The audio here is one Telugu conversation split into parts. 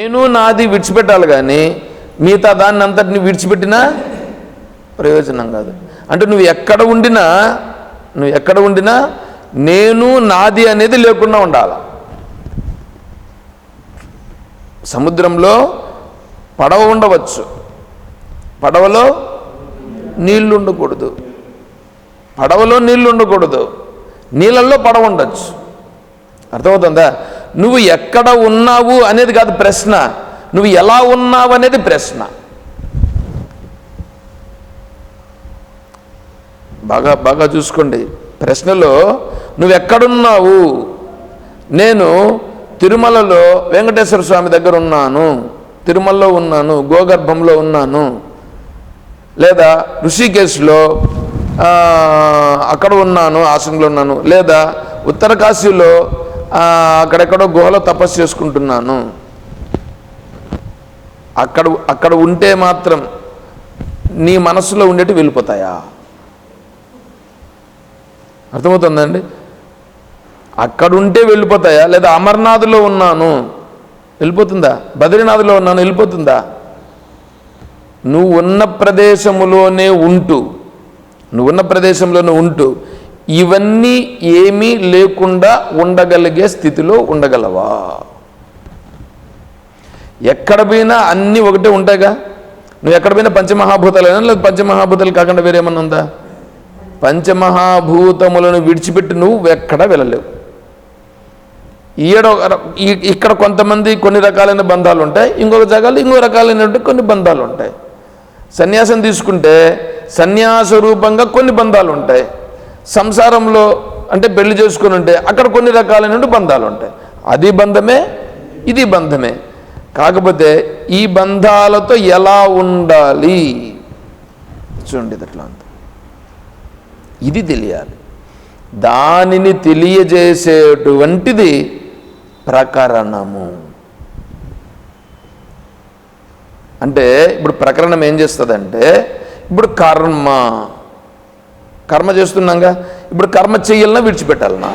నేను నాది విడిచిపెట్టాలి కానీ మిగతా దాన్ని అంతటిని విడిచిపెట్టినా ప్రయోజనం కాదు. అంటే నువ్వు ఎక్కడ ఉండినా నువ్వు ఎక్కడ ఉండినా నేను నాది అనేది లేకుండా ఉండాలి? సముద్రంలో పడవ ఉండవచ్చు. పడవలో నీళ్ళు ఉండకూడదు. పడవలో నీళ్ళు ఉండకూడదు. నీళ్ళల్లో పడవ ఉండొచ్చు. అర్థమవుతుందా? నువ్వు ఎక్కడ ఉన్నావు అనేది కాదు ప్రశ్న. నువ్వు ఎలా ఉన్నావు అనేది ప్రశ్న. బాగా బాగా చూసుకోండి. ప్రశ్నలో నువ్వు ఎక్కడున్నావు? నేను తిరుమలలో వెంకటేశ్వర స్వామి దగ్గర ఉన్నాను. తిరుమలలో ఉన్నాను గోగర్భంలో ఉన్నాను. లేదా ఋషికేశ్లో అక్కడ ఉన్నాను ఆశ్రమంలో ఉన్నాను. లేదా ఉత్తరకాశీలో అక్కడెక్కడో గుహలో తపస్సు చేసుకుంటున్నాను. అక్కడ అక్కడ ఉంటే మాత్రం నీ మనసులో ఉండేటి వెళ్ళిపోతాయా? అర్థమవుతుందండి? అక్కడ ఉంటే వెళ్ళిపోతాయా? లేదా అమర్నాథ్లో ఉన్నాను. వెళ్ళిపోతుందా? బద్రీనాథ్లో ఉన్నాను. వెళ్ళిపోతుందా? నువ్వు ఉన్న ప్రదేశములోనే ఉంటూ. నువ్వు ఉన్న ప్రదేశంలోనే ఉంటూ. ఇవన్నీ ఏమీ లేకుండా ఉండగలిగే స్థితిలో ఉండగలవా? ఎక్కడ పోయినా అన్నీ ఒకటే ఉంటాయిగా? నువ్వు ఎక్కడ పోయినా పంచమహాభూతాలైనా లేదు పంచమహాభూతాలు కాకుండా వేరేమన్నా ఉందా? పంచమహాభూతములను విడిచిపెట్టి నువ్వు ఎక్కడ వెళ్ళలేవు. ఈడ ఈ- ఇక్కడ కొంతమంది కొన్ని రకాలైన బంధాలు ఉంటాయి ఇంకొక జాగాలో ఇంకో రకాలైనటువంటి కొన్ని బంధాలు ఉంటాయి. సన్యాసం తీసుకుంటే సన్యాస రూపంగా కొన్ని బంధాలు ఉంటాయి. సంసారంలో అంటే పెళ్ళి చేసుకుని ఉంటే అక్కడ కొన్ని రకాలైన బంధాలు ఉంటాయి. అది బంధమే ఇది బంధమే. కాకపోతే ఈ బంధాలతో ఎలా ఉండాలి? చూడండి ఇది ఇది తెలియాలి. దానిని తెలియజేసేటువంటిది ప్రకరణము. అంటే ఇప్పుడు ప్రకరణం ఏం చేస్తుందంటే ఇప్పుడు కర్మ. కర్మ చేస్తున్నాగా? ఇప్పుడు కర్మ చెయ్యాలన్నా విడిచిపెట్టాలనా?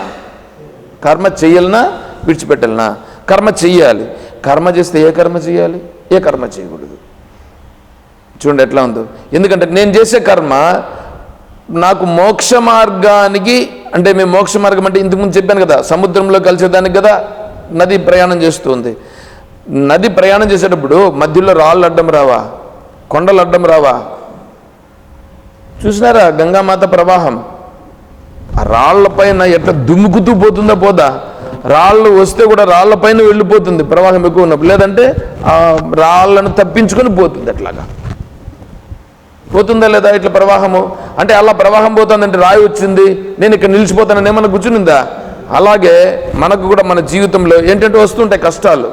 కర్మ చెయ్యాలన్నా విడిచిపెట్టాలనా? కర్మ చెయ్యాలి. కర్మ చేస్తే ఏ కర్మ చేయాలి ఏ కర్మ చేయకూడదు. చూడండి ఎట్లా ఉందో. ఎందుకంటే నేను చేసే కర్మ నాకు మోక్ష మార్గానికి అంటే మేము మోక్ష మార్గం అంటే ఇంతకుముందు చెప్పాను కదా సముద్రంలో కలిసేదానికి కదా నది ప్రయాణం చేస్తుంది. నది ప్రయాణం చేసేటప్పుడు మధ్యలో రాళ్ళు అడ్డం రావా? కొండలు అడ్డం రావా? చూసినారా గంగామాత ప్రవాహం? ఆ రాళ్ళపైన ఎట్లా దుమ్ముకుతూ పోతుందా పోదా? రాళ్ళు వస్తే కూడా రాళ్ళపైన వెళ్ళిపోతుంది ప్రవాహం ఎక్కువ ఉన్నప్పుడు. లేదంటే ఆ రాళ్ళను తప్పించుకొని పోతుంది అట్లాగా. పోతుందా లేదా ఇట్లా ప్రవాహము? అంటే అలా ప్రవాహం పోతుందంటే రాయి వచ్చింది నేను ఇక్కడ నిలిచిపోతానని ఏమన్నా కూర్చునిందా? అలాగే మనకు కూడా మన జీవితంలో ఏంటంటే వస్తుంటాయి కష్టాలు.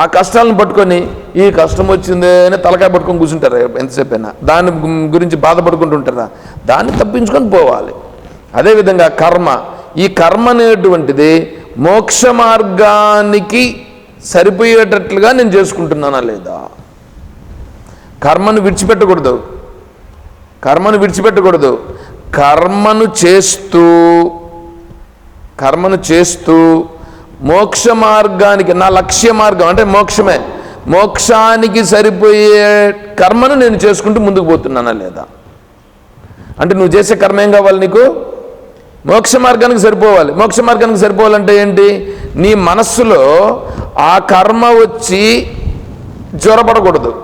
ఆ కష్టాలను పట్టుకొని ఈ కష్టం వచ్చిందే అని తలకాయ పట్టుకొని కూర్చుంటారా ఎంతసేపు అయినా. దాని గురించి బాధపడుకుంటుంటారా దాన్ని తప్పించుకొని పోవాలి. అదేవిధంగా కర్మ. ఈ కర్మ అనేటువంటిది మోక్ష మార్గానికి సరిపోయేటట్లుగా నేను చేసుకుంటున్నానా లేదా? కర్మను విడిచిపెట్టకూడదు. కర్మను విడిచిపెట్టకూడదు. కర్మను చేస్తూ కర్మను చేస్తూ మోక్ష మార్గానికి నా లక్ష్య మార్గం అంటే మోక్షమే. మోక్షానికి సరిపోయే కర్మను నేను చేసుకుంటూ ముందుకు పోతున్నానా లేదా? అంటే నువ్వు చేసే కర్మ ఏం కావాలి నీకు? మోక్ష మార్గానికి సరిపోవాలి. మోక్ష మార్గానికి సరిపోవాలంటే ఏంటి? నీ మనస్సులో ఆ కర్మ వచ్చి జ్వరపడకూడదు.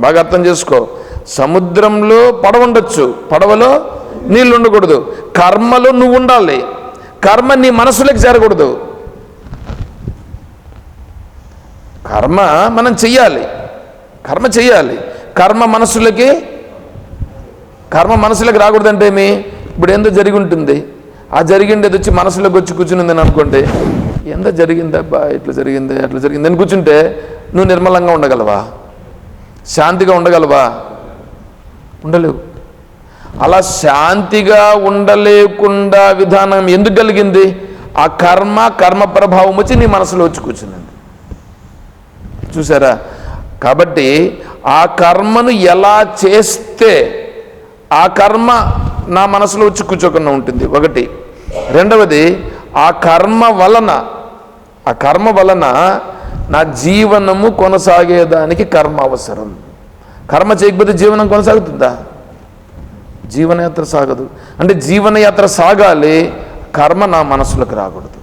బాగా అర్థం చేసుకో. సముద్రంలో పడవ ఉండొచ్చు. పడవలో నీళ్ళు ఉండకూడదు. కర్మలో నువ్వు ఉండాలి. కర్మ నీ మనసులోకి చేరకూడదు కర్మ మనం చెయ్యాలి. కర్మ చెయ్యాలి. కర్మ మనసులకి కర్మ మనసులోకి రాకూడదంటే ఏమి? ఇప్పుడు ఏందో జరిగి ఉంటుంది ఆ జరిగిండేది వచ్చి మనసులోకి వచ్చి కూర్చునిందని అనుకోండి. ఎంత జరిగిందబ్బా ఇట్లా జరిగింది? అట్లా జరిగింది? అని కూర్చుంటే నువ్వు నిర్మలంగా ఉండగలవా? శాంతిగా ఉండగలవా? ఉండలేవు. అలా శాంతిగా ఉండలేకుండా విధానం ఎందుకు కలిగింది? ఆ కర్మ కర్మ ప్రభావం వచ్చి నీ మనసులో వచ్చి కూర్చుందండి చూసారా? కాబట్టి ఆ కర్మను ఎలా చేస్తే ఆ కర్మ నా మనసులో వచ్చి కూర్చోకుండా ఉంటుంది? ఒకటి. రెండవది ఆ కర్మ వలన ఆ కర్మ వలన నా జీవనము కొనసాగేదానికి కర్మ అవసరం. కర్మ చేయకపోతే జీవనం కొనసాగుతుందా? జీవనయాత్ర సాగదు. అంటే జీవనయాత్ర సాగాలి కర్మ నా మనసులోకి రాకూడదు.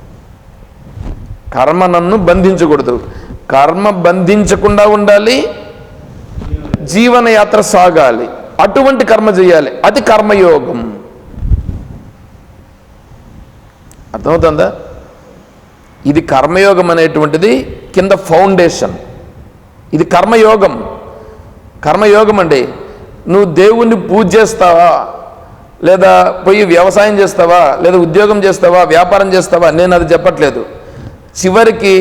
కర్మ నన్ను బంధించకూడదు. కర్మ బంధించకుండా ఉండాలి జీవనయాత్ర సాగాలి. అటువంటి కర్మ చేయాలి. అది కర్మయోగం. అర్థమవుతుందా? ఇది కర్మయోగం అనేటువంటిది కింద ఫౌండేషన్. ఇది కర్మయోగం. కర్మయోగం అండి నువ్వు దేవుణ్ణి పూజ చేస్తావా? లేదా పోయి వ్యవసాయం చేస్తావా? లేదా ఉద్యోగం చేస్తావా? వ్యాపారం చేస్తావా? నేను అది చెప్పట్లేదు. చివరికి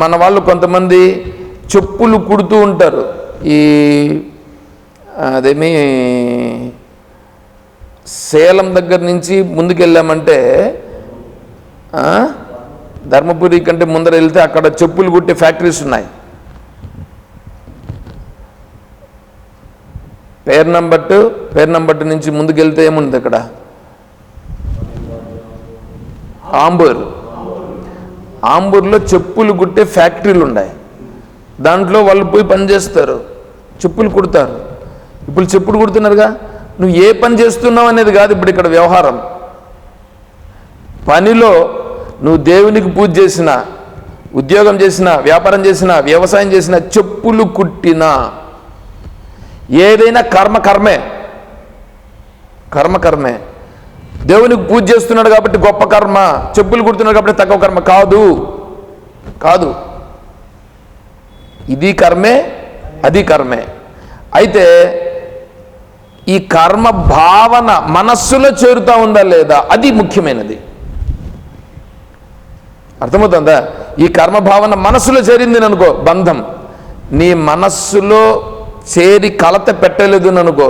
మన వాళ్ళు కొంతమంది చెప్పులు కుడుతూ ఉంటారు. ఈ అదేమి సేలం దగ్గర నుంచి ముందుకెళ్ళామంటే ధర్మపురి కంటే ముందర వెళ్తే అక్కడ చెప్పులు కుట్టే ఫ్యాక్టరీస్ ఉన్నాయి. పేరు నంబట్టు పేరు టూ నుంచి ముందుకెళ్తే ఏముంది అక్కడ? ఆంబూర్. ఆంబూర్లో చెప్పులు కుట్టే ఫ్యాక్టరీలు ఉన్నాయి దాంట్లో వాళ్ళు పోయి పని చేస్తారు. చెప్పులు కుడతారు. ఇప్పుడు చెప్పులు కుడుతున్నారుగా? నువ్వు ఏ పని చేస్తున్నావు అనేది కాదు ఇప్పుడు ఇక్కడ వ్యవహారం. పనిలో నువ్వు దేవునికి పూజ చేసిన ఉద్యోగం చేసిన వ్యాపారం చేసిన వ్యవసాయం చేసిన చెప్పులు కుట్టినా ఏదైనా కర్మ కర్మే. కర్మ కర్మే. దేవునికి పూజ చేస్తున్నాడు కాబట్టి గొప్ప కర్మ చెప్పులు కుడుతున్నాడు కాబట్టి తక్కువ కర్మ. కాదు. కాదు. ఇది కర్మే అది కర్మే. అయితే ఈ కర్మ భావన మనస్సులో చేరుతా ఉందా లేదా? అది ముఖ్యమైనది. అర్థమవుతుందా? ఈ కర్మ భావన మనస్సులో చేరింది అనుకో బంధం. నీ మనస్సులో చేరి కలత పెట్టలేదు అనుకో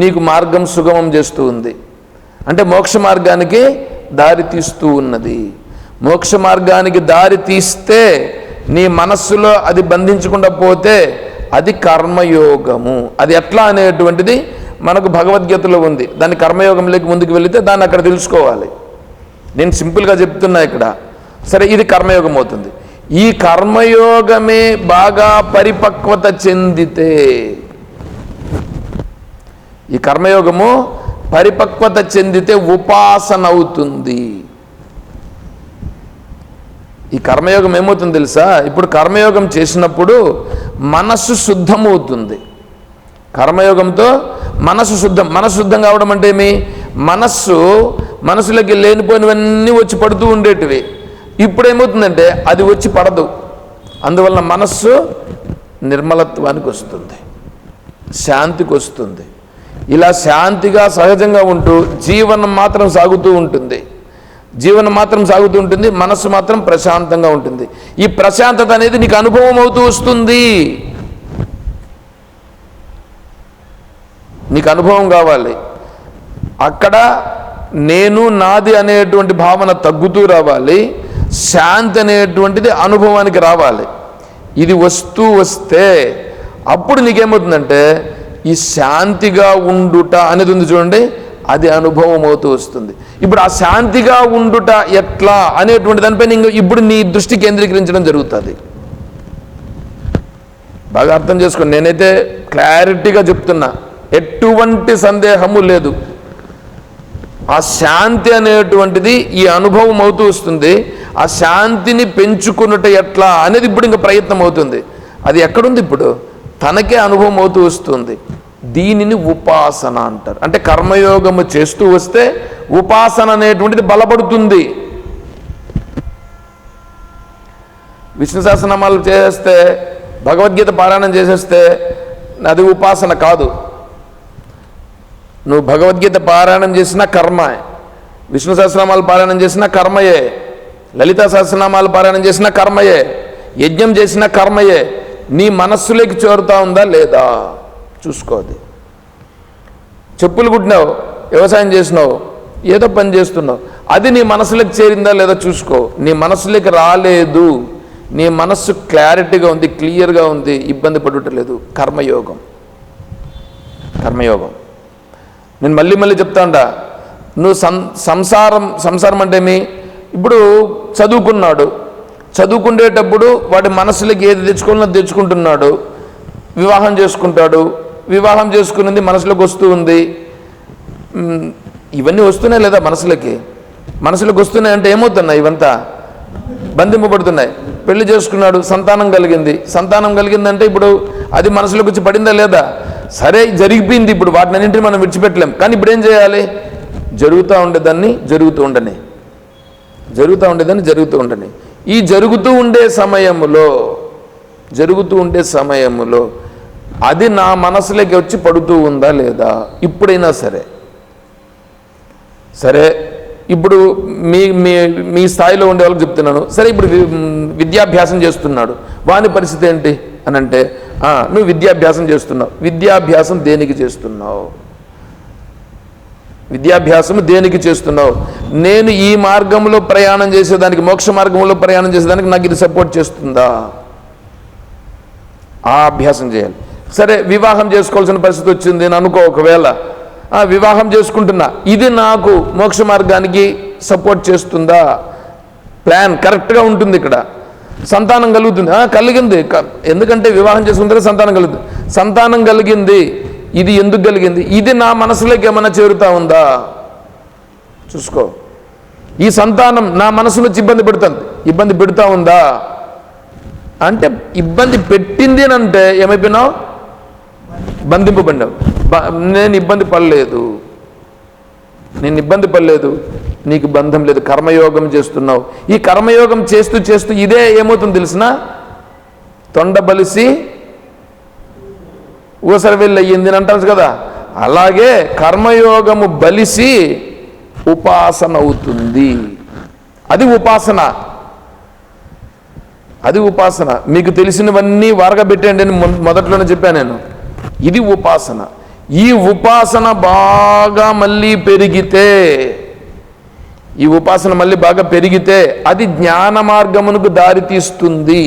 నీకు మార్గం సుగమం చేస్తూ ఉంది. అంటే మోక్ష మార్గానికి దారి తీస్తూ ఉన్నది. మోక్ష మార్గానికి దారి తీస్తే నీ మనస్సులో అది బంధించకుండా పోతే అది కర్మయోగము. అది ఎట్లా అనేటువంటిది మనకు భగవద్గీతలో ఉంది. దాని కర్మయోగంలోకి ముందుకు వెళితే దాన్ని అక్కడ తెలుసుకోవాలి. నేను సింపుల్గా చెప్తున్నా ఇక్కడ. సరే ఇది కర్మయోగం అవుతుంది. ఈ కర్మయోగమే బాగా పరిపక్వత చెందితే. ఈ కర్మయోగము పరిపక్వత చెందితే ఉపాసన అవుతుంది ఈ కర్మయోగం ఏమవుతుంది తెలుసా? ఇప్పుడు కర్మయోగం చేసినప్పుడు మనస్సు శుద్ధమవుతుంది. కర్మయోగంతో మనసు శుద్ధం. మనసు శుద్ధం కావడం అంటే ఏమి? మనస్సు మనసులోకి లేనిపోయినవన్నీ వచ్చి పడుతూ ఉండేటివి. ఇప్పుడు ఏమవుతుందంటే అది వచ్చి పడదు. అందువల్ల మనస్సు నిర్మలత్వానికి వస్తుంది. శాంతికి వస్తుంది ఇలా శాంతిగా సహజంగా ఉంటూ జీవనం మాత్రం సాగుతూ ఉంటుంది. జీవనం మాత్రం సాగుతూ ఉంటుంది మనస్సు మాత్రం ప్రశాంతంగా ఉంటుంది. ఈ ప్రశాంతత అనేది నీకు అనుభవం అవుతూ వస్తుంది. నీకు అనుభవం కావాలి. అక్కడ నేను నాది అనేటువంటి భావన తగ్గుతూ రావాలి. శాంతి అనేటువంటిది అనుభవానికి రావాలి. ఇది వస్తూ వస్తే అప్పుడు నీకేమవుతుందంటే ఈ శాంతిగా ఉండుట అనేది ఉంది చూడండి అది అనుభవం అవుతూ వస్తుంది. ఇప్పుడు ఆ శాంతిగా ఉండుట ఎట్లా అనేటువంటి దానిపైన ఇంక ఇప్పుడు నీ దృష్టి కేంద్రీకరించడం జరుగుతుంది. బాగా అర్థం చేసుకోండి. నేనైతే క్లారిటీగా చెప్తున్నా. ఎటువంటి సందేహము లేదు. ఆ శాంతి అనేటువంటిది ఈ అనుభవం అవుతూ వస్తుంది. ఆ శాంతిని పెంచుకున్నట ఎట్లా అనేది ఇప్పుడు ఇంకా ప్రయత్నం అవుతుంది. అది ఎక్కడుంది ఇప్పుడు? తనకే అనుభవం అవుతూ వస్తుంది. దీనిని ఉపాసన అంటారు. అంటే కర్మయోగము చేస్తూ వస్తే ఉపాసన అనేటువంటిది బలపడుతుంది. విష్ణు సహస్రనామాలు చేసేస్తే భగవద్గీత పారాయణం చేసేస్తే అది ఉపాసన కాదు. నువ్వు భగవద్గీత పారాయణం చేసినా కర్మ విష్ణు సహస్రనామాలు పారాయణం చేసినా కర్మయే. లలిత సహస్రనామాలు పారాయణం చేసినా కర్మయే. యజ్ఞం చేసినా కర్మయే. నీ మనస్సులోకి చేరుతా ఉందా లేదా? చూసుకోది చెప్పులు కుట్టినావు వ్యవసాయం చేసినావు ఏదో పని చేస్తున్నావు. అది నీ మనసులోకి చేరిందా లేదా చూసుకో. నీ మనసులోకి రాలేదు. నీ మనస్సు క్లారిటీగా ఉంది క్లియర్గా ఉంది ఇబ్బంది పడటలేదు. కర్మయోగం. కర్మయోగం. నేను మళ్ళీ మళ్ళీ చెప్తాండా నువ్వు సం సంసారం సంసారం అంటే ఇప్పుడు చదువుకున్నాడు. చదువుకునేటప్పుడు వాడి మనసులకి ఏది తెచ్చుకున్నా తెచ్చుకుంటున్నాడు. వివాహం చేసుకుంటాడు. వివాహం చేసుకున్నది మనసులోకి వస్తూ ఉంది. ఇవన్నీ వస్తున్నాయి లేదా మనసులకి? మనసులకు వస్తున్నాయి అంటే ఏమవుతున్నాయి ఇవంతా? బంధింపబడుతున్నాయి. పెళ్ళి చేసుకున్నాడు సంతానం కలిగింది. సంతానం కలిగిందంటే ఇప్పుడు అది మనసులోకి వచ్చి పడిందా లేదా? సరే జరిగిపోయింది. ఇప్పుడు వాటిని అన్నింటినీ మనం విడిచిపెట్టలేం. కానీ ఇప్పుడు ఏం చేయాలి? జరుగుతూ ఉండేదాన్ని జరుగుతూ ఉండని. జరుగుతూ ఉండేదాన్ని జరుగుతూ ఉండని. ఈ జరుగుతూ ఉండే సమయములో జరుగుతూ ఉండే సమయములో అది నా మనసులోకి వచ్చి పడుతూ ఉందా లేదా? ఇప్పుడైనా సరే. సరే ఇప్పుడు మీ మీ మీ స్థాయిలో ఉండే వాళ్ళకి చెప్తున్నాను. సరే ఇప్పుడు విద్యాభ్యాసం చేస్తున్నాడు. వాని పరిస్థితి ఏంటి? అని అంటే నువ్వు విద్యాభ్యాసం చేస్తున్నావు. విద్యాభ్యాసం దేనికి చేస్తున్నావు? విద్యాభ్యాసం దేనికి చేస్తున్నావు? నేను ఈ మార్గంలో ప్రయాణం చేసేదానికి మోక్ష మార్గంలో ప్రయాణం చేసేదానికి నాకు ఇది సపోర్ట్ చేస్తుందా? ఆ అభ్యాసం చేయాలి. సరే వివాహం చేసుకోవాల్సిన పరిస్థితి వచ్చింది నేను అనుకో ఒకవేళ. వివాహం చేసుకుంటున్నా. ఇది నాకు మోక్ష మార్గానికి సపోర్ట్ చేస్తుందా? ప్లాన్ కరెక్ట్గా ఉంటుంది ఇక్కడ. సంతానం కలుగుతుంది. కలిగింది. ఎందుకంటే వివాహం చేసుకుంటే సంతానం కలుగుతుంది. సంతానం కలిగింది. ఇది ఎందుకు కలిగింది? ఇది నా మనసులోకి ఏమైనా చేరుతా ఉందా? చూసుకో. ఈ సంతానం నా మనసు నుంచి ఇబ్బంది పెడుతుంది. ఇబ్బంది పెడుతూ ఉందా? అంటే ఇబ్బంది పెట్టింది అని అంటే ఏమైపోయినావు? బంధింపబడినావు. బ- నేను ఇబ్బంది పడలేదు. నేను ఇబ్బంది పడలేదు. నీకు బంధం లేదు కర్మయోగం చేస్తున్నావు. ఈ కర్మయోగం చేస్తూ చేస్తూ ఇదే ఏమవుతుంది తెలిసిన? తొండ బలిసి ఊసర వెళ్ళి అయ్యింది అని అంటారు కదా. అలాగే కర్మయోగము బలిసి ఉపాసన అవుతుంది. అది ఉపాసన. అది ఉపాసన. మీకు తెలిసినవన్నీ వరగబెట్టండి అని మొదట్లోనే చెప్పాను నేను. ఇది ఉపాసన. ఈ ఉపాసన బాగా మళ్ళీ పెరిగితే ఈ ఉపాసన మళ్ళీ బాగా పెరిగితే అది జ్ఞాన మార్గమునకు దారితీస్తుంది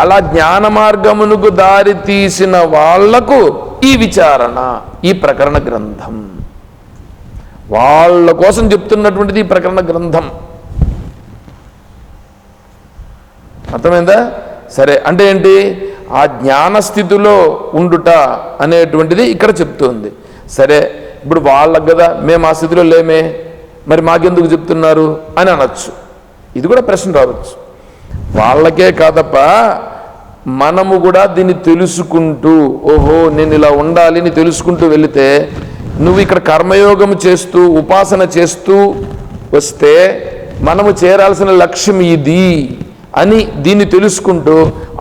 అలా జ్ఞాన మార్గమునకు దారి తీసిన వాళ్ళకు ఈ విచారణ ఈ ప్రకరణ గ్రంథం. వాళ్ళ కోసం చెప్తున్నటువంటిది ఈ ప్రకరణ గ్రంథం. అర్థమైందా? సరే అంటే ఏంటి? ఆ జ్ఞాన స్థితిలో ఉండుట అనేటువంటిది ఇక్కడ చెప్తుంది. సరే ఇప్పుడు వాళ్ళకు కదా మేము ఆ స్థితిలో లేమే. మరి మాకెందుకు చెప్తున్నారు అని అనొచ్చు. ఇది కూడా ప్రశ్న రావచ్చు. వాళ్ళకే కాదప్ప మనము కూడా దీన్ని తెలుసుకుంటూ ఓహో నేను ఇలా ఉండాలి అని తెలుసుకుంటూ వెళితే నువ్వు ఇక్కడ కర్మయోగం చేస్తూ ఉపాసన చేస్తూ వస్తే మనము చేరాల్సిన లక్ష్యం ఇది అని దీన్ని తెలుసుకుంటూ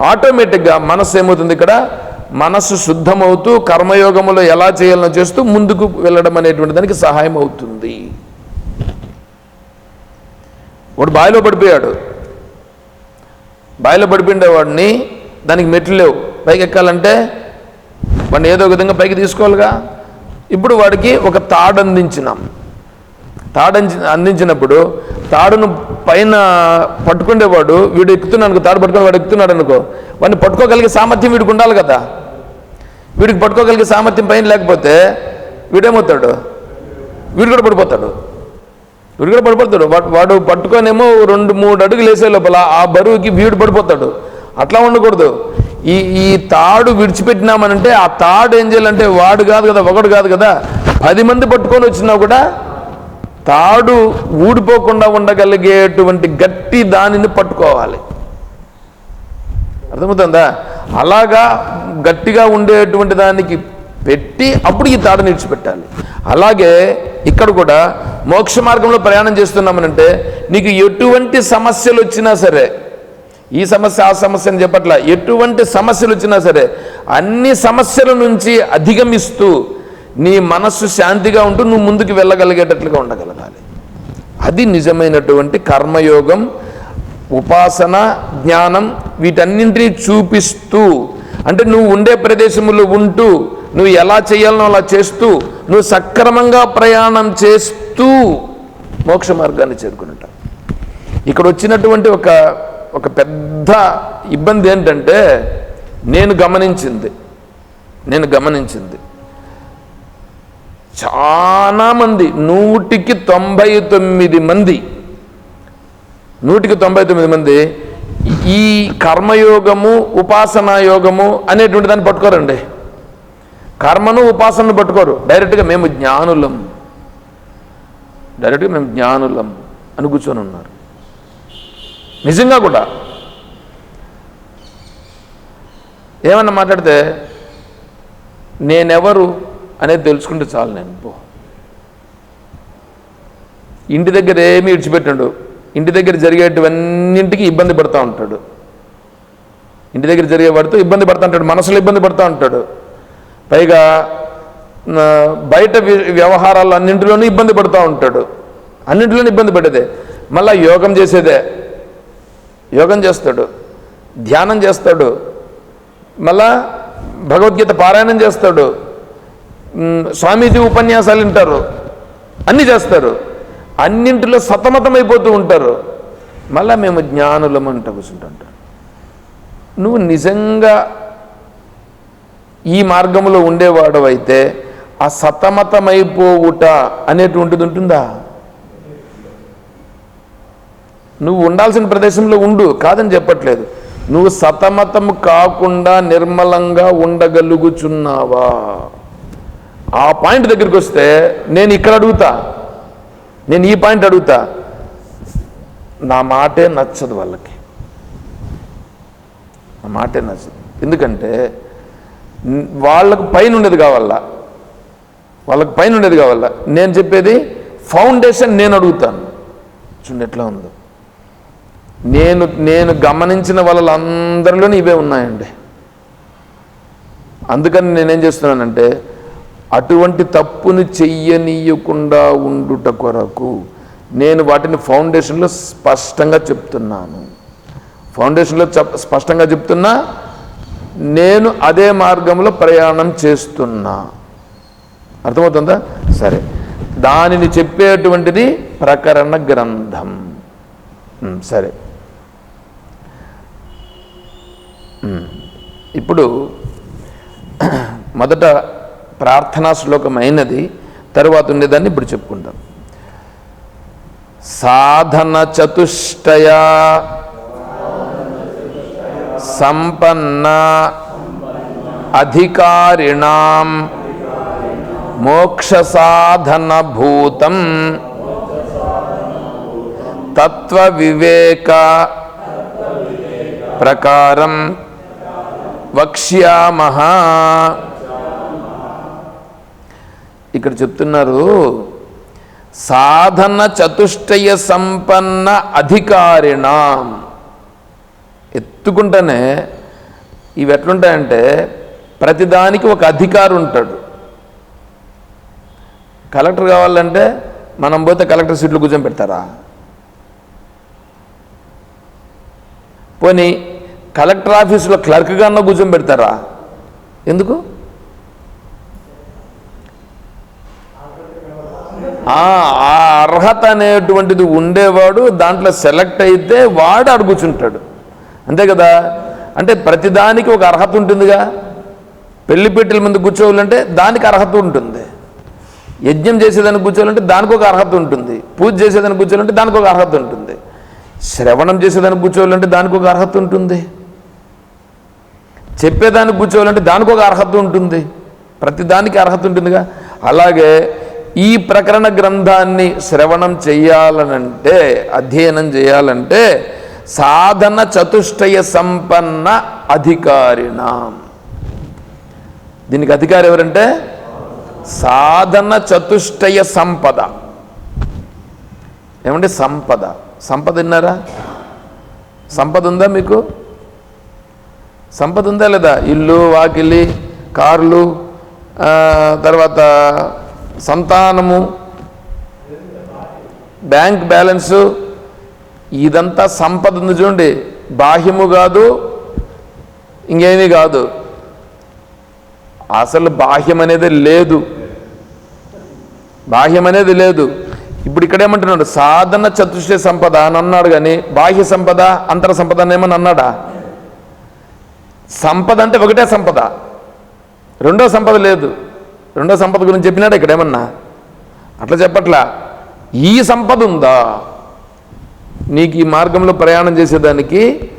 ఆటోమేటిక్గా మనసు ఏమవుతుంది ఇక్కడ? మనసు శుద్ధమవుతూ కర్మయోగములో ఎలా చేయాలనో చేస్తూ ముందుకు వెళ్ళడం అనేటువంటి దానికి సహాయం అవుతుంది. వాడు బావిలో పడిపోయాడు. బావిలో పడిపోయిండే వాడిని దానికి మెట్లు లేవు. పైకి ఎక్కాలంటే వాడిని ఏదో ఒక విధంగా పైకి తీసుకోవాలిగా. ఇప్పుడు వాడికి ఒక తాడు అందించినాం. తాడు అంది- అందించినప్పుడు తాడును పైన పట్టుకునేవాడు వీడు ఎక్కుతున్నాడు అనుకో తాడు పట్టుకొని వాడు ఎక్కుతున్నాడు అనుకో వాడిని పట్టుకోగలిగే సామర్థ్యం వీడికి ఉండాలి కదా. వీడికి పట్టుకోగలిగే సామర్థ్యం పైన లేకపోతే వీడేమవుతాడు? వీడు కూడా పడిపోతాడు. వీడు కూడా పడిపోతాడు. వాడు వాడు పట్టుకొనేమో రెండు మూడు అడుగులు వేసే లోపల ఆ బరువుకి వీడు పడిపోతాడు. అట్లా ఉండకూడదు. ఈ ఈ తాడు విడిచిపెట్టినామనంటే ఆ తాడు ఏం చేయాలంటే వాడు కాదు కదా ఒకడు కాదు కదా. పది మంది పట్టుకొని వచ్చినా కూడా తాడు ఊడిపోకుండా ఉండగలిగేటువంటి గట్టి దానిని పట్టుకోవాలి. అర్థమవుతుందా? అలాగా గట్టిగా ఉండేటువంటి దానికి పెట్టి అప్పుడు ఈ తాడు విడిచిపెట్టాలి. అలాగే ఇక్కడ కూడా మోక్ష మార్గంలో ప్రయాణం చేస్తున్నామనంటే నీకు ఎటువంటి సమస్యలు వచ్చినా సరే ఈ సమస్య ఆ సమస్య అని చెప్పట్ల ఎటువంటి సమస్యలు వచ్చినా సరే అన్ని సమస్యల నుంచి అధిగమిస్తూ నీ మనస్సు శాంతిగా ఉంటూ నువ్వు ముందుకు వెళ్ళగలిగేటట్లుగా ఉండగలగాలి. అది నిజమైనటువంటి కర్మయోగం ఉపాసన జ్ఞానం వీటన్నింటినీ చూపిస్తూ అంటే నువ్వు ఉండే ప్రదేశంలో ఉంటూ నువ్వు ఎలా చేయాలనో అలా చేస్తూ నువ్వు సక్రమంగా ప్రయాణం చేస్తూ మోక్ష మార్గాన్ని చేరుకున్నట్టు ఇక్కడ వచ్చినటువంటి ఒక ఒక పెద్ద ఇబ్బంది ఏంటంటే నేను గమనించింది. నేను గమనించింది. చాలా మంది నూటికి తొంభై తొమ్మిది మంది నూటికి తొంభై తొమ్మిది మంది ఈ కర్మయోగము ఉపాసనా యోగము అనేటువంటి దాన్ని పట్టుకోరండి. కర్మను ఉపాసనను పట్టుకోరు. డైరెక్ట్గా మేము జ్ఞానులం. డైరెక్ట్గా మేము జ్ఞానులం అని కూర్చొని ఉన్నారు. నిజంగా కూడా. ఏమన్నా మాట్లాడితే నేనెవరు? అనేది తెలుసుకుంటే చాలు నేను. పో. ఇంటి దగ్గర ఏమీ విడిచిపెట్టాడు. ఇంటి దగ్గర జరిగేటివన్నింటికి ఇబ్బంది పడుతూ ఉంటాడు. ఇంటి దగ్గర జరిగే వాడితో ఇబ్బంది పడుతూ ఉంటాడు. మనసులో ఇబ్బంది పడుతూ ఉంటాడు. పైగా బయట వ్యవహారాలు అన్నింటిలోనూ ఇబ్బంది పడుతూ ఉంటాడు. అన్నింటిలోనూ ఇబ్బంది పడేదే. మళ్ళా యోగం చేసేదే. యోగం చేస్తాడు. ధ్యానం చేస్తాడు. మళ్ళా భగవద్గీత పారాయణం చేస్తాడు. స్వామీజీ ఉపన్యాసాలు వింటారు. అన్నీ చేస్తారు. అన్నింటిలో సతమతమైపోతూ ఉంటారు. మళ్ళా మేము జ్ఞానులము అంట కూర్చుంటుంటారు నువ్వు నిజంగా ఈ మార్గంలో ఉండేవాడు అయితే ఆ సతమతమైపోవుట అనేటువంటిది ఉంటుందా? నువ్వు ఉండాల్సిన ప్రదేశంలో ఉండు కాదని చెప్పట్లేదు. నువ్వు సతమతం కాకుండా నిర్మలంగా ఉండగలుగుచున్నావా? ఆ పాయింట్ దగ్గరికి వస్తే నేను ఇక్కడ అడుగుతా. నేను ఈ పాయింట్ అడుగుతా. నా మాటే నచ్చదు వాళ్ళకి. నా మాటే నచ్చదు. ఎందుకంటే వాళ్ళకు పైన ఉండేది కావాలా? వాళ్ళకు పైన ఉండేది కావాలా? నేను చెప్పేది ఫౌండేషన్ నేను అడుగుతాను. చూడండి ఎట్లా ఉందో. నేను నేను గమనించిన వాళ్ళందరిలోనే ఇవే ఉన్నాయండి. అందుకని నేనేం చేస్తున్నానంటే అటువంటి తప్పుని చెయ్యనీయకుండా ఉండుట కొరకు నేను వాటిని ఫౌండేషన్లో స్పష్టంగా చెప్తున్నాను. ఫౌండేషన్లో చెప్ స్పష్టంగా చెప్తున్నా నేను అదే మార్గంలో ప్రయాణం చేస్తున్నా. అర్థమవుతుందా? సరే. దానిని చెప్పేటువంటిది ప్రకరణ గ్రంథం. సరే. ఇప్పుడు మొదట ప్రార్థనా శ్లోకం అయినది తరువాత ఉండేదాన్ని ఇప్పుడు చెప్పుకుంటాం. సాధన చతుష్టయ సంపన్న అధికారిణాం మోక్షసాధనభూతం తత్వవివేక ప్రకారం వక్ష్యామహ. ఇక్కడ చెప్తున్నారు సాధన చతుష్టయ సంపన్న అధికారిణాం. ఎత్తుకుంటేనే ఇవి ఎట్లుంటాయంటే ప్రతిదానికి ఒక అధికారి ఉంటాడు కలెక్టర్ కావాలంటే మనం పోతే కలెక్టర్ సీట్లు కూర్చొని పెడతారా? పోనీ కలెక్టర్ ఆఫీసులో క్లర్క్గా అన్న కూర్చొని పెడతారా? ఎందుకు? ఆ అర్హత అనేటువంటిది ఉండేవాడు దాంట్లో సెలెక్ట్ అయితే వాడు అడుగుచుంటాడు కూర్చుంటాడు. అంతే కదా? అంటే ప్రతిదానికి ఒక అర్హత ఉంటుందిగా. పెళ్ళి పెట్టెల ముందు కూర్చోవాలంటే దానికి అర్హత ఉంటుంది. యజ్ఞం చేసేదానికి కూర్చోవాలంటే దానికి ఒక అర్హత ఉంటుంది. పూజ చేసేదానికి కూర్చోవాలంటే దానికి ఒక అర్హత ఉంటుంది. శ్రవణం చేసేదానికి కూర్చోవాలంటే దానికి ఒక అర్హత ఉంటుంది. చెప్పేదానికి కూర్చోవాలంటే దానికి ఒక అర్హత ఉంటుంది. ప్రతిదానికి అర్హత ఉంటుందిగా. అలాగే ఈ ప్రకరణ గ్రంథాన్ని శ్రవణం చేయాలనంటే అధ్యయనం చేయాలంటే సాధన చతుష్టయ సంపన్న అధికారిణం. దీనికి అధికారి ఎవరంటే? సాధన చతుష్టయ సంపద. ఏమంటే సంపద? సంపద విన్నారా? సంపద ఉందా మీకు? సంపద ఉందా లేదా? ఇల్లు వాకిలి కార్లు తర్వాత సంతానము బ్యాంక్ బ్యాలెన్సు ఇదంతా సంపద ఉంది చూడండి. బాహ్యము కాదు ఇంకేమీ కాదు. అసలు బాహ్యం అనేది లేదు. బాహ్యం అనేది లేదు. ఇప్పుడు ఇక్కడేమంటున్నాడు సాధన చతుష్ట సంపద అని అన్నాడు కానీ బాహ్య సంపద అంతర సంపద అని ఏమని అన్నాడా? సంపద అంటే ఒకటే సంపద. రెండో సంపద లేదు. రెండో సంపద గురించి చెప్పినాడు ఇక్కడ ఏమన్నా? అట్లా చెప్పట్లా. ఈ సంపద ఉందా? నీకు ఈ మార్గంలో ప్రయాణం చేసేదానికి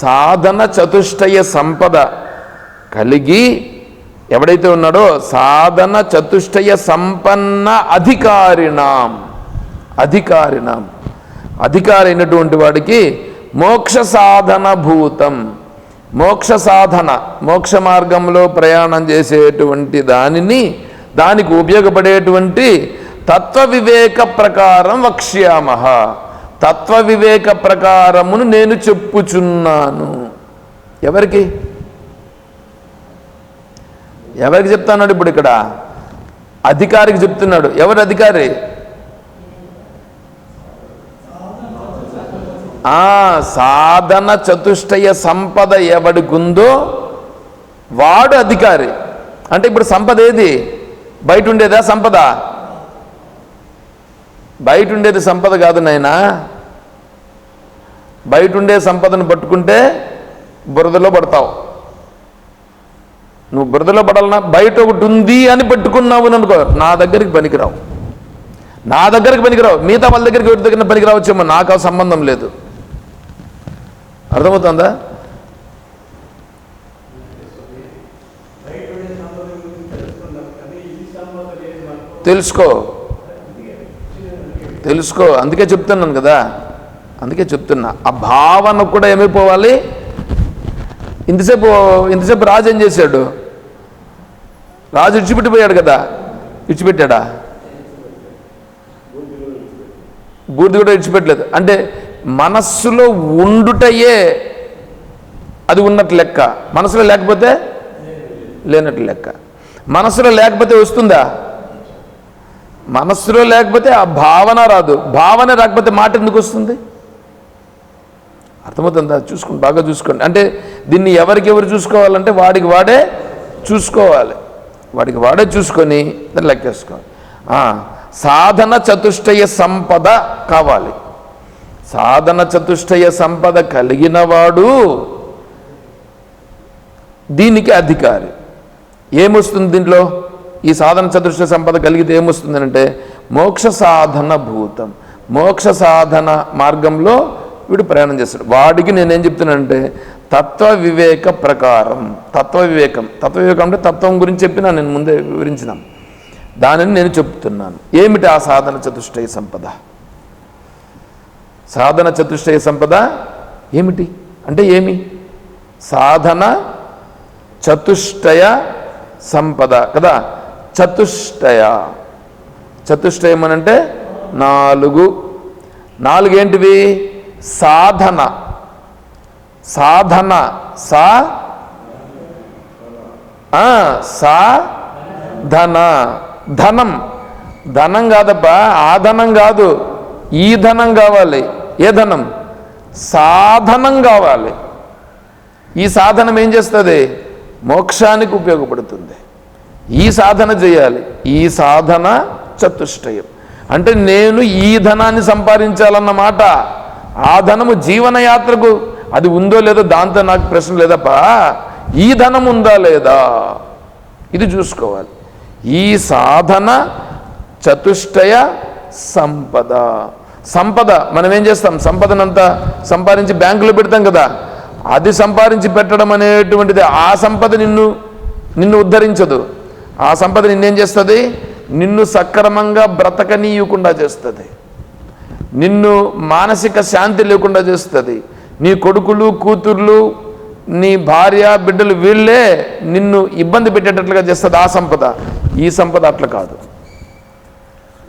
సాధన చతుష్టయ సంపద కలిగి ఎవడైతే ఉన్నాడో సాధన చతుష్టయ సంపన్న అధికారిణాం అధికారిణాం అధికారి అయినటువంటి వాడికి మోక్ష సాధన భూతం. మోక్ష సాధన మోక్ష మార్గంలో ప్రయాణం చేసేటువంటి దానిని దానికి ఉపయోగపడేటువంటి తత్వ వివేక ప్రకారం వక్ష్యామహ. తత్వ వివేక ప్రకారమును నేను చెప్పుచున్నాను. ఎవరికి? ఎవరికి చెప్తున్నాడు ఇప్పుడు ఇక్కడ? అధికారికి చెప్తున్నాడు. ఎవరు అధికారి? ఆ సాధన చతుష్టయ సంపద ఎవడికుందో వాడు అధికారి. అంటే ఇప్పుడు సంపద ఏది? బయట ఉండేదా సంపద? బయట ఉండేది సంపద కాదు నాయనా. బయట ఉండే సంపదను పట్టుకుంటే బురదలో పడతావు. నువ్వు బురదలో పడాలన్నా బయట ఒకటి ఉంది అని పెట్టుకున్నావు అనుకో నా దగ్గరికి పనికిరావు. నా దగ్గరికి పనికిరావు. మిగతా వాళ్ళ దగ్గరికి ఎవరి దగ్గర పనికిరావచ్చేమో నాకు సంబంధం లేదు. అర్థమవుతుందా? తెలుసుకో. తెలుసుకో. అందుకే చెప్తున్నాను కదా. అందుకే చెప్తున్నా ఆ భావన కూడా ఏమైపోవాలి? ఇంతసేపు ఇంతసేపు రాజు ఏం చేశాడు? రాజు ఇడిచిపెట్టిపోయాడు కదా? ఇచ్చిపెట్టాడా బూర్ది కూడా ఇడిచిపెట్టలేదు అంటే మనస్సులో ఉండుటయే అది ఉన్నట్టు లెక్క. మనసులో లేకపోతే లేనట్టు లెక్క. మనసులో లేకపోతే వస్తుందా? మనస్సులో లేకపోతే ఆ భావన రాదు. భావన రాకపోతే మాట ఎందుకు వస్తుంది? అర్థమవుతుందా చూసుకోండి బాగా చూసుకోండి. అంటే దీన్ని ఎవరికి ఎవరు చూసుకోవాలంటే వాడికి వాడే చూసుకోవాలి. వాడికి వాడే చూసుకొని దాన్ని లెక్కేసుకోవాలి సాధన చతుష్టయ సంపద కావాలి. సాధన చతుష్టయ సంపద కలిగిన వాడు దీనికి అధికారి. ఏమొస్తుంది దీంట్లో? ఈ సాధన చతుష్ట సంపద కలిగితే ఏమొస్తుంది అంటే మోక్ష సాధన భూతం. మోక్ష సాధన మార్గంలో వీడు ప్రయాణం చేస్తాడు. వాడికి నేనేం చెప్తున్నానంటే తత్వ వివేక ప్రకారం తత్వ వివేకం. తత్వ వివేకం అంటే తత్వం గురించి చెప్పినా నేను ముందే వివరించిన. దానిని నేను చెప్తున్నాను. ఏమిటి ఆ సాధన చతుష్టయ సంపద? సాధన చతుష్టయ సంపద ఏమిటి? అంటే ఏమి? సాధన చతుష్టయ సంపద కదా? చతుష్టయ. చతుష్టయం అని అంటే నాలుగు. నాలుగేంటివి? సాధన. సాధన. సా? ఆ, సాధన ధనం. ధనం. కాదబ్బా ఆ ధనం కాదు. ఈ ధనం కావాలి. ఏ ధనం? సాధనం కావాలి. ఈ సాధనం ఏం చేస్తుంది? మోక్షానికి ఉపయోగపడుతుంది. ఈ సాధన చేయాలి. ఈ సాధన చతుష్టయం. అంటే నేను ఈ ధనాన్ని సంపాదించాలన్నమాట ఆ ధనము జీవనయాత్రకు అది ఉందో లేదో దాంతో నాకు ప్రశ్న లేదప్పా. ఈ ధనం ఉందా లేదా? ఇది చూసుకోవాలి. ఈ సాధన చతుష్టయ సంపద. సంపద మనం ఏం చేస్తాం? సంపదనంతా సంపాదించి బ్యాంకులో పెడతాం కదా. అది సంపాదించి పెట్టడం అనేటువంటిది ఆ సంపద నిన్ను నిన్ను ఉద్ధరించదు. ఆ సంపద నిన్నేం చేస్తుంది? నిన్ను సక్రమంగా బ్రతకనీయకుండా చేస్తుంది. నిన్ను మానసిక శాంతి లేకుండా చేస్తుంది. నీ కొడుకులు కూతుర్లు నీ భార్య బిడ్డలు వీళ్ళే నిన్ను ఇబ్బంది పెట్టేటట్లుగా చేస్తుంది ఆ సంపద. ఈ సంపద అట్లా కాదు.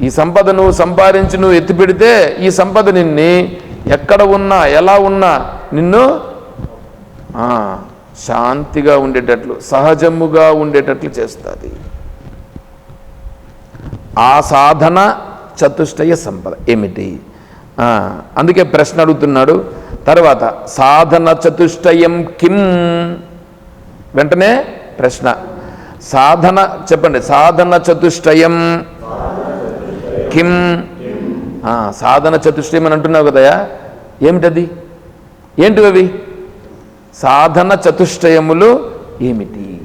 ఈ సంపద నువ్వు సంపాదించి నువ్వు ఎత్తిపెడితే ఈ సంపద నిన్ని ఎక్కడ ఉన్నా ఎలా ఉన్నా నిన్ను శాంతిగా ఉండేటట్లు సహజముగా ఉండేటట్లు చేస్తుంది. ఆ సాధన చతుష్టయ సంపద. ఏమిటి? అందుకే ప్రశ్న అడుగుతున్నాడు. తర్వాత సాధన చతుష్టయం కిం? వెంటనే ప్రశ్న. సాధన చెప్పండి సాధన చతుష్టయం కిం? సాధన చతుష్టయం అని అంటున్నావు కదయా ఏమిటది? ఏంటివి అవి సాధన చతుష్టయములు ఏమిటి?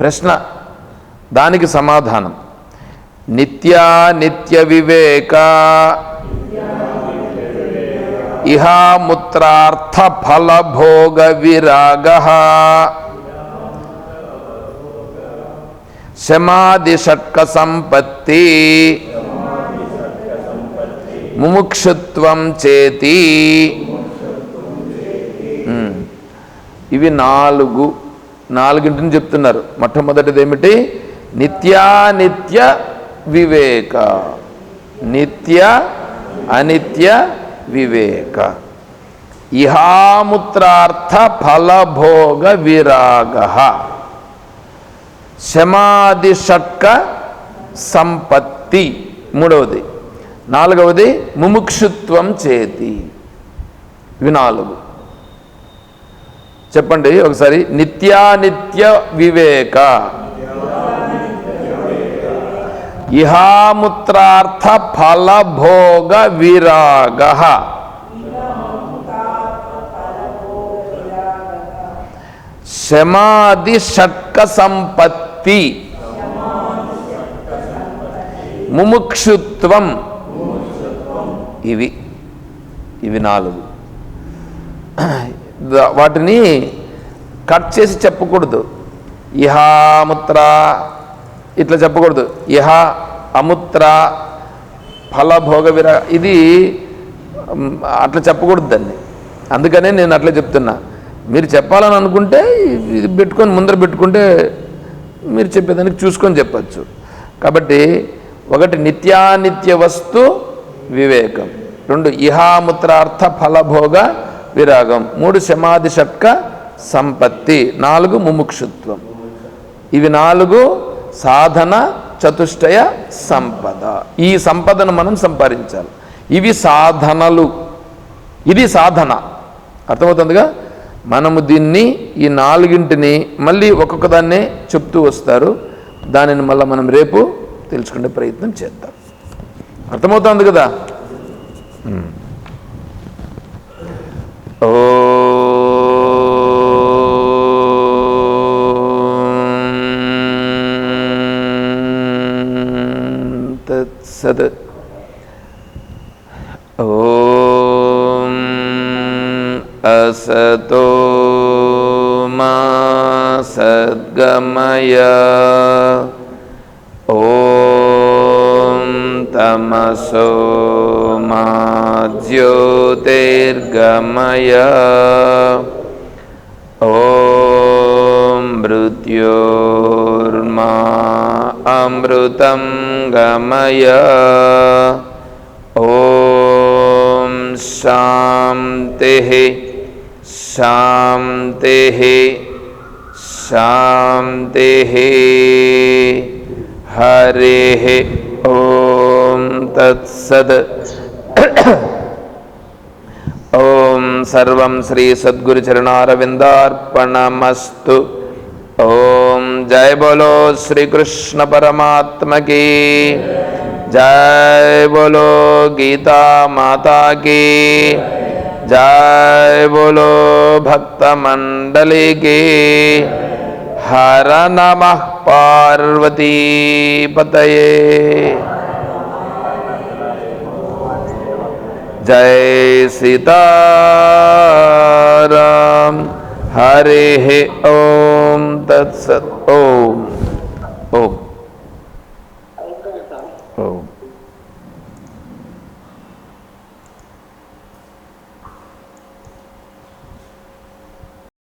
ప్రశ్న. దానికి సమాధానం. నిత్యా నిత్య వివేకా ఇహాముత్రార్థ ఫలభోగ విరాగ శమాదిషట్క సంపత్తి ముముక్షుత్వం చేతి. ఇవి నాలుగు నాలుగింటిని చెప్తున్నారు. మొట్టమొదటిది ఏమిటి నిత్యానిత్య వివేక. నిత్య అనిత్య వివేక ఇహాముత్రార్థ ఫలభోగ విరాగ శమాది షట్క సంపత్తి మూడవది నాలుగవది ముముక్షుత్వం చేతి ఇవి నాలుగు చెప్పండి ఒకసారి నిత్యానిత్య వివేక ఇహాముత్రార్థ ఫలభోగ విరాగ. శమాది షట్క సంపత్తి ముముక్షుత్వం. ఇవి. ఇవి నాలుగు. వాటిని కట్ చేసి చెప్పకూడదు. ఇహాముత్ర ఇట్లా చెప్పకూడదు. ఇహ అముత్ర ఫలభోగ విర ఇది అట్లా చెప్పకూడదు దాన్ని. అందుకనే నేను అట్లా చెప్తున్నా. మీరు చెప్పాలని అనుకుంటే ఇది పెట్టుకొని ముందర పెట్టుకుంటే మీరు చెప్పేదానికి చూసుకొని చెప్పచ్చు. కాబట్టి ఒకటి నిత్యానిత్య వస్తు వివేకం. రెండు ఇహాముత్రార్థ ఫలభోగ విరాగం. మూడు శమాది సంపత్తి. నాలుగు ముముక్షుత్వం. ఇవి నాలుగు సాధన చతుష్టయ సంపద. ఈ సంపదను మనం సంపాదించాలి. ఇవి సాధనలు. ఇది సాధన. అర్థమవుతుందిగా? మనము దీన్ని ఈ నాలుగింటిని మళ్ళీ ఒక్కొక్క దాన్నే చెప్తూ వస్తారు. దానిని మళ్ళీ మనం రేపు తెలుసుకునే ప్రయత్నం చేద్దాం. అర్థమవుతుంది కదా? ॐ असतो मा सद्गमय। ॐ तमसो मा ज्योतिर्गमय। ॐ मृत्योर्मा अमृतम्। गमय ॐ शान्तिः शान्तिः शान्तिः हरेः ॐ तत्सद् ॐ सर्वं श्रीसद्गुरुचरणारविन्दार्पणमस्तु ॐ जय बोलो श्री कृष्ण परमात्म की। जय बोलो गीता माता की। जय बोलो भक्त मंडली की। हर नमः पार्वती पतये। जय सीता राम हरे ओम तत्सत ओम।